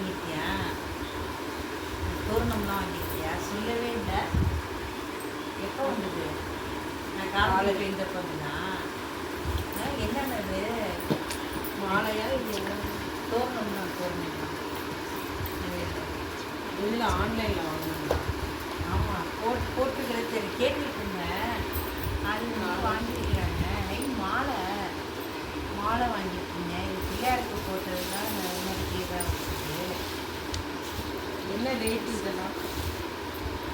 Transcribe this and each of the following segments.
வாங்கியிருக்கியா தோரணம்லாம் வாங்கியிருக்கியா சொல்லவே இல்லை. எப்போ வந்தது? நான் காலையில் பெய்தப்போ வந்துதா? என்னென்னது மாலையா இது? தோரணம் தான் தோரணம் இதுல ஆன்லைன்ல வாங்கணும் ஆமாம் போட்டு போட்டுக்கிறது சரி இருந்தேன் அது வந்து வாங்கியிருக்கிறாங்க ஐ மாலை மாலை வாங்கியிருக்கீங்க இது பிள்ளையாருக்கு போட்டது தான் உனக்கு இதாக இருக்குது என்ன ரேட் இதெல்லாம்.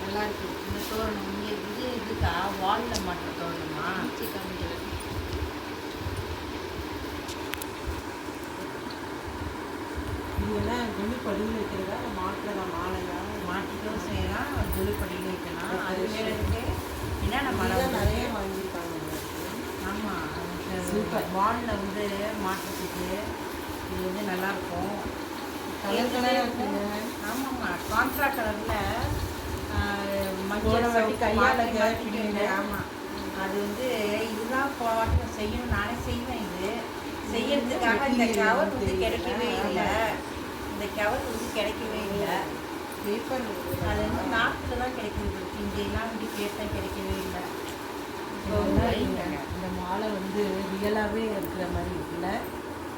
நல்லா இருக்கு. இந்த தோரணம் இங்கே இது இதுக்கா? வாலில் மாட்டுற தோரணமா? ஈச்சி காமிக்கிறேன் இது என்ன துணி படியில் வைக்கிறதா? மாட்டுறதா மாலையா? மாட்டிக்கவும் செய்யலாம். துளிப்படியில் வைக்கலாம். அது வேற இருக்கு என்னென்ன மழை இதெல்லாம் நிறைய வாங்கியிருக்காங்க. ஆமாம் Super. வாலில் வந்து மாட்டுறதுக்கு இது வந்து நல்லாயிருக்கும் கலர் கலரா இருக்குங்க. ஆமாம்மா கான்ட்ரா கலரில் மஞ்சள் வாட்டி கையால. ஆமாம் அது வந்து இதுதான் போட்டு செய்யணும். நானே செய்வேன் இது. செய்யறதுக்காக இந்த கவர் வந்து. கிடைக்கவே. இல்லை. இந்த கவர் வந்து கிடைக்கவே இல்லை. பேப்பர் அது வந்து நாட்டில் தான் கிடைக்குது. இங்கெல்லாம் வந்து கேட்டால் கிடைக்கவே இல்லை. இப்போ இந்த மாலை வந்து ரியலாகவே இருக்கிற மாதிரி இருக்குல்ல?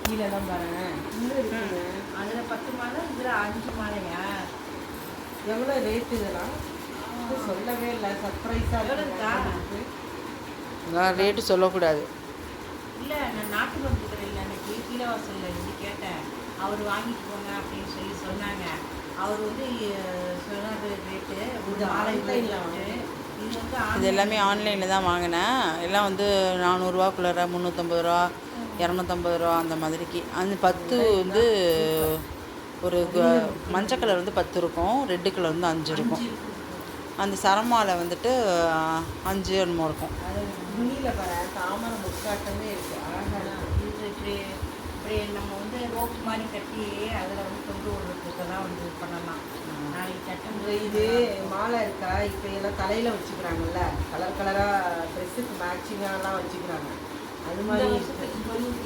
கீழெல்லாம் பாருங்க. இன்னும் இருக்குங்க அதில் பத்து மாலை இதில் அஞ்சு மாலையா எவ்வளோ ரேட் இதெல்லாம்? இது சொல்லவே இல்லை. சர்ப்ரைஸாக இருக்கா? இருக்கு ரேட்டு சொல்லக்கூடாது. இல்லை நான் நாட்டு மருந்து கடையில் அன்னைக்கு கீழவாசலில் இருந்து கேட்டேன். அவர் வாங்கிட்டு போங்க அப்படின்னு சொல்லி சொன்னாங்க. அவர் வந்து அஹ், சொன்னது ரேட்டு ஒரு இது மாலை online ல rate. வாங்கினேன். இது வந்து இது எல்லாமே ஆன்லைனில் தான் வாங்கினேன். எல்லாம் வந்து நானூறுரூவாக்குள்ளார முந்நூற்றம்பது ரூபா இரநூத்தம்பது ரூபா அந்த மாதிரிக்கு. அந்த பத்து வந்து ஒரு மஞ்சள் கலர் வந்து பத்து இருக்கும். ரெட்டு கலர் வந்து அஞ்சு இருக்கும். அந்த சரமாலை வந்துட்டு அஞ்சு என்னமோ இருக்கும். அது துணியில் பாரு தாமரை முக்காட்டமே இருக்கு. அழகாக இருக்கு. இப்படி நம்ம வந்து ரோப் மாதிரி கட்டி அதில் வந்து கொண்டு விடுறதுக்கெல்லாம் வந்து இது பண்ணலாம். நாளைக்கு சட்டம் இந்த இது மாலை இருக்கா? இப்போ எல்லாம் தலையில் வச்சுக்கிறாங்கல்ல. கலர் கலராக ட்ரெஸ்ஸுக்கு மேட்சிங்காலாம் வச்சுக்கிறாங்க. அது மாதிரி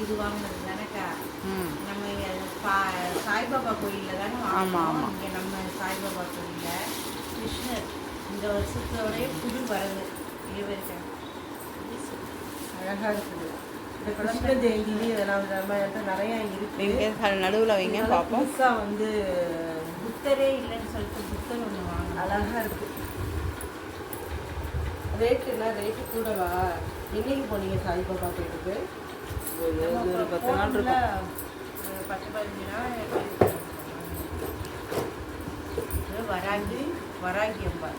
இது வாங்கினது தானக்கா? ம். நம்ம இங்க பா- சாய்பாபா கோயிலில் தானே ஆமா, ஆமா. இங்கே நம்ம சாய்பாபா கோயிலில். கிருஷ்ணர் இந்த வருஷத்தோடய புது வரது இருவருக்கு அழகாக இருக்குது. இந்த கிருஷ்ண ஜெயந்தி இதெல்லாம் நம்ம நிறையா இருக்கு. வைங்க நடுவில் வைங்க பார்ப்போம் புதுசாக வந்து புத்தரே இல்லைன்னு சொல்லிட்டு புத்தர் ஒன்று வாங்கலாம் அழகாக இருக்கு ரேட்டுனா ரேட்டு கூடவா? என்னைக்கு போனீங்க சாய்பாபா கோயிலுக்கு ஒரு பத்து நாள் இருக்கும். பத்து பதினஞ்சு நாள் வராகி வராகி அம்பா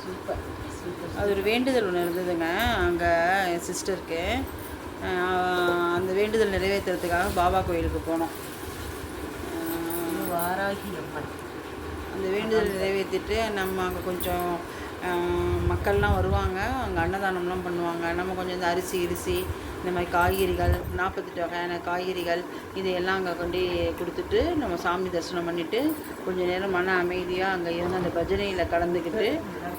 சூப்பர் சூப்பர் அது ஒரு வேண்டுதல் ஒன்று இருந்ததுங்க. அங்கே என் சிஸ்டருக்கு அந்த வேண்டுதல் நிறைவேற்றுறதுக்காக பாபா கோயிலுக்கு போனோம். வாராகி அம்மன் அந்த வேண்டுதல் நிறைவேற்றிட்டு நம்ம அங்கே கொஞ்சம் மக்கள்லாம் வருவாங்க. அங்கே அன்னதானம்லாம் பண்ணுவாங்க. நம்ம கொஞ்சம் இந்த அரிசி அரிசி இந்த மாதிரி காய்கறிகள் நாற்பத்தெட்டு வகையான காய்கறிகள் இதையெல்லாம் அங்கே கொண்டு கொடுத்துட்டு நம்ம சாமி தரிசனம் பண்ணிவிட்டு கொஞ்சம் நேரம் மன அமைதியாக அங்கே இருந்து அந்த பஜனையில் கலந்துக்கிட்டு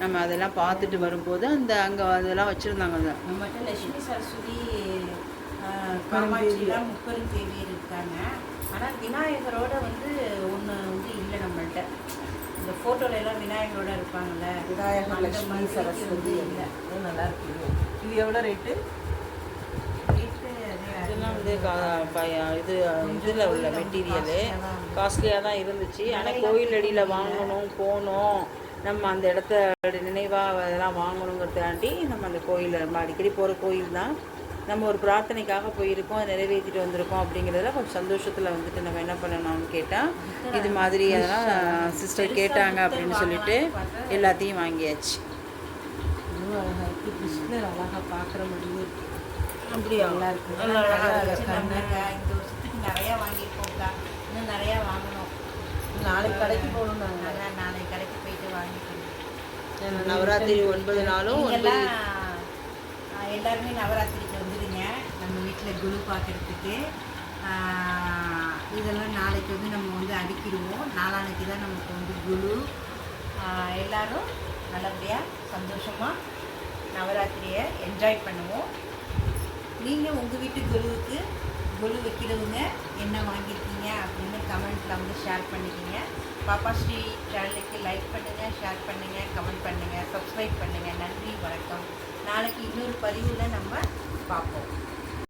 நம்ம அதெல்லாம் பார்த்துட்டு வரும்போது அந்த அங்கே அதெல்லாம் வச்சுருந்தாங்க அந்த நம்மகிட்ட லட்சுமி சரஸ்வதி முப்பெரும் தேவியர் இருக்காங்க. ஆனால் விநாயகரோட வந்து ஒன்று வந்து இல்லை நம்மள்ட்ட. இந்த ஃபோட்டோல எல்லாம் விநாயகரோட இருப்பாங்கல்ல. விநாயகர் லட்சுமி சரஸ்வதி வந்து இல்லை நல்லா இருக்கு இது எவ்வளோ ரேட்டு? இதெல்லாம் வந்து இது இதில் உள்ள மெட்டீரியலு காஸ்ட்லியாக தான் இருந்துச்சு. ஆனால் கோயில் அடியில் வாங்கணும் போகணும். நம்ம அந்த இடத்த நினைவாக அதெல்லாம் வாங்கணுங்கிறதாண்டி நம்ம அந்த கோயில் நம்ம அடிக்கடி போகிற கோயில் தான். நம்ம ஒரு பிரார்த்தனைக்காக போயிருக்கோம் அதை நிறைவேற்றிட்டு வந்திருக்கோம் அப்படிங்கிறதுல கொஞ்சம் சந்தோஷத்தில் வந்துட்டு நம்ம என்ன பண்ணணும்னு கேட்டால் இது மாதிரி அதெல்லாம் சிஸ்டர் கேட்டாங்க அப்படின்னு சொல்லிட்டு எல்லாத்தையும் வாங்கியாச்சு. இன்னும் அழகாக இருக்கு. கிருஷ்ணர் அழகாக பார்க்குற இருக்கு அப்படியா? நல்லா இருக்கு. நல்லா நல்லா இருக்கு. இருக்கு. நம்மளுக்கு இந்த வருஷத்துக்கு நிறையா வாங்கியிருக்கோம்க்கா. இன்னும் நிறையா வாங்கணும். நாளைக்கு கடைக்கு போகணும் நாங்கள் நாளைக்கு கடைக்கு போயிட்டு வாங்கிக்கணும். நவராத்திரி ஒன்பது நாளும் ஆஹ், எல்லாருமே வந்துடுங்க நம்ம வீட்டில் குரு இதெல்லாம் நாளைக்கு வந்து நம்ம வந்து அடுக்கிடுவோம். நாளான்னைக்கு தான் நமக்கு வந்து குரு எல்லோரும் நல்லபடியாக சந்தோஷமாக நவராத்திரியை என்ஜாய் பண்ணுவோம். நீங்கள் உங்கள் வீட்டு குருவுக்கு குழு வைக்கிறவங்க என்ன வாங்கியிருக்கீங்க அப்படின்னு கமெண்ட்டில் வந்து ஷேர் பண்ணிக்கிங்க பாப்பா ஸ்ரீ சேனலுக்கு லைக் பண்ணுங்கள் ஷேர் பண்ணுங்கள் கமெண்ட் பண்ணுங்கள் சப்ஸ்கிரைப் பண்ணுங்கள் நன்றி வணக்கம். நாளைக்கு இன்னொரு பதிவில் நம்ம பார்ப்போம்.